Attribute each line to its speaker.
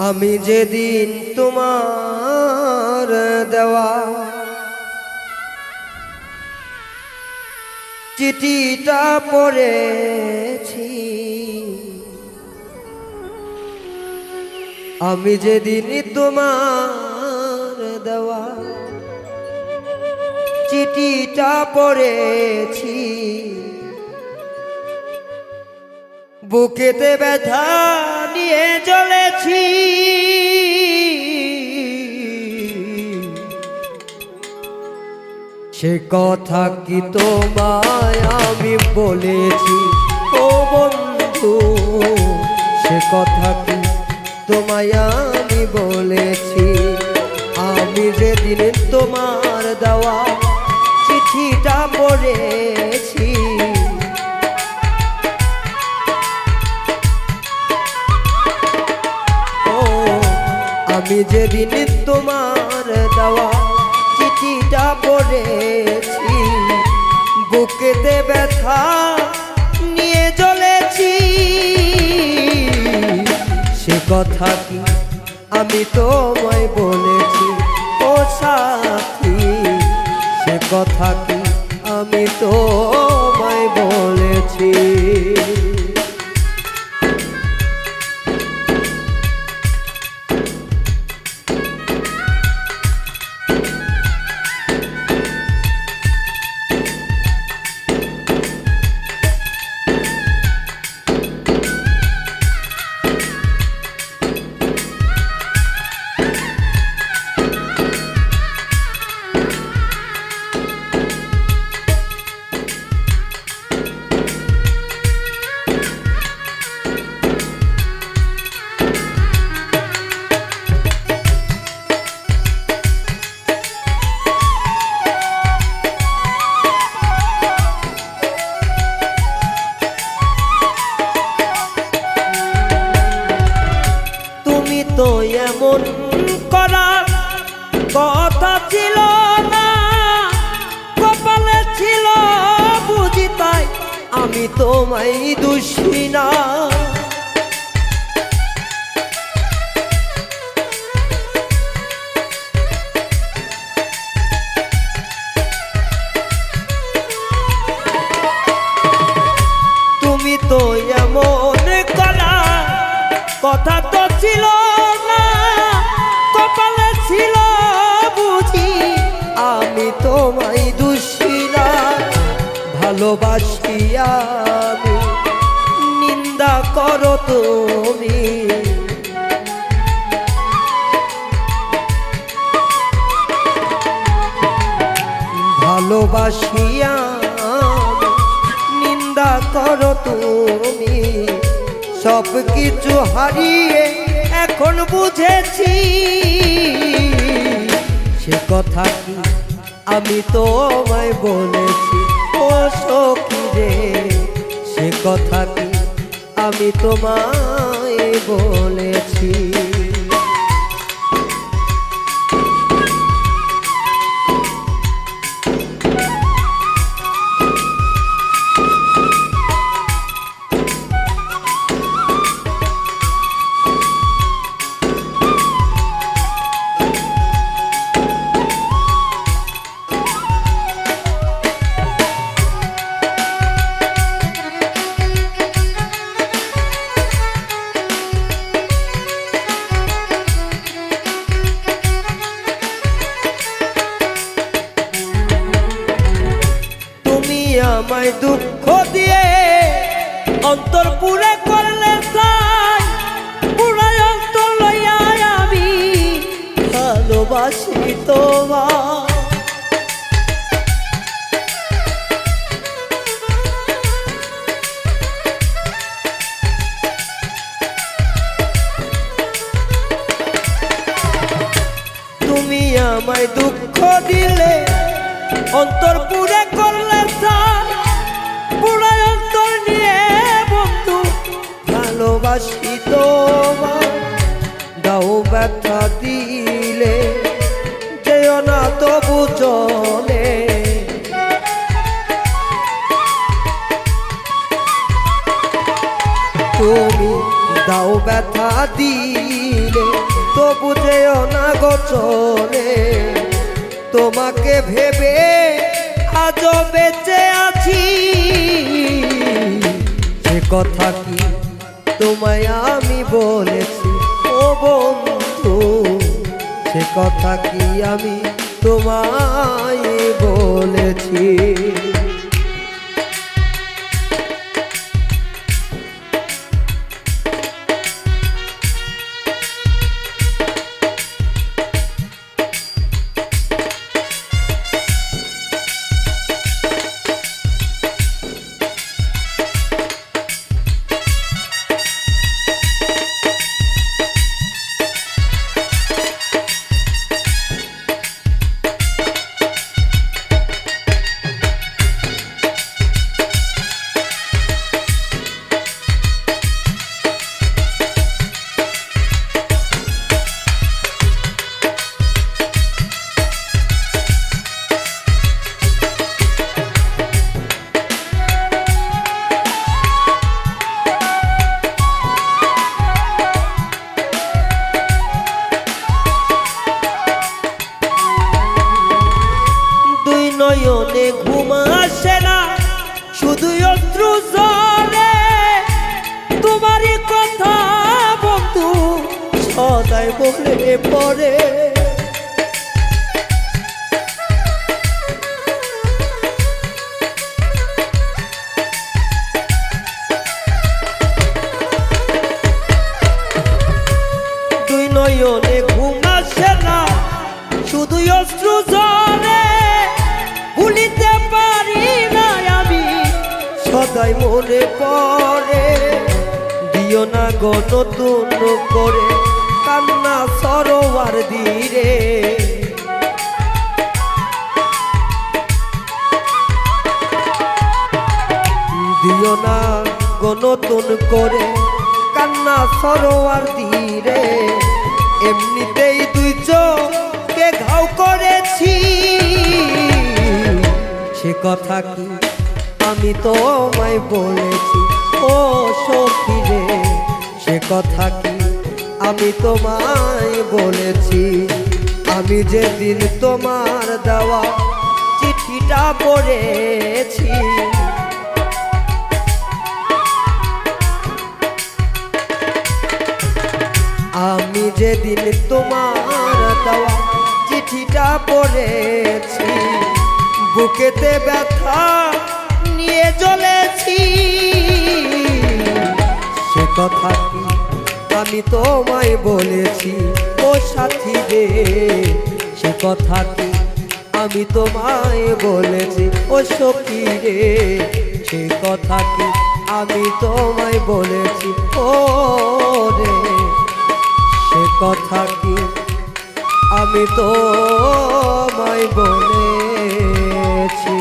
Speaker 1: আমি যেদিন তোমার দেওয়া চিঠিটা পড়েছি আমি যেদিন তোমার দেওয়া চিঠিটা পড়েছি বুকেতে ব্যথা নিয়ে চলেছি সে কথা কি তোমায় আমি বলেছি? ও বন্ধু, সে কথা কি তোমায় আমি বলেছি? আমি যেদিন তোমার দেওয়া যেদিন তোমার দেওয়া চিঠিটা পড়েছি, বুকেতে ব্যথা নিয়ে চলেছি সে কথা কি আমি তোমায় বলেছি? ও সাথী, সে কথা কি আমি তোমায় বলেছি? তোমায় দুষি না। তুমি তো এমন করা কথা তো ছিল ভালোবাসি আমি। নিন্দা করো তুমি। ভালোবাসি নিন্দা করো তুমি। সব কিছু হারিয়ে এখন বুঝেছি। সে কথা কি আমি তোমায় বলেছি? সখী রে সে কথা কি আমি তোমায় বলেছি? দুঃখ দিয়ে অন্তর পুরে করলে চাই। পুরাই অন্তর লইয়া আমি ভালোবাসি তোমার তুমি আমায় দুঃখ দিলে অন্তর পুরে করলে চাই। পুরাই অন্তর নিয়ে, বন্ধু, ভালোবাসি তোমার দাও ব্যথা দিলে, যেও না তবু চলে। তুমি দাও ব্যথা দিলে তো বুঝেও না গো চলে। তোমাকে ভেবে আজও বেঁচে আছি। সে কথা কি তোমায় আমি বলেছি? ও বন্ধু, সে কথা কি আমি তোমায় বলেছি? নয়নে ঘুম আসে না শুধু অশ্রু জলে তোমারই কথা বন্ধু সদাই বলে পড়ে। সদাই মনে পড়ে। দিও না গো নতুন করে কান্না সরোয়ার ধীরে দিও না গো নতুন করে কান্না সরোয়ার ধীরে এমনিতেই দুই চোখে ঘাও করেছি। সে কথা কি আমি তোমায় বলেছি, ও সখী রে, সে কথা কি আমি তোমায় বলেছি? আমি যেদিন তোমার দেওয়া চিঠিটা পড়েছি, আমি যেদিন তোমার দেওয়া চিঠিটা পড়েছি, বুকেতে ব্যথা কথা কি? আমি তোমায় বলেছি, ও সাথী রে। সে কথা কি? আমি তোমায় বলেছি, ও সখী রে। সে কথা কি? আমি তোমায় বলেছি, ও রে। সে কথা কি? আমি তোমায় বলেছি।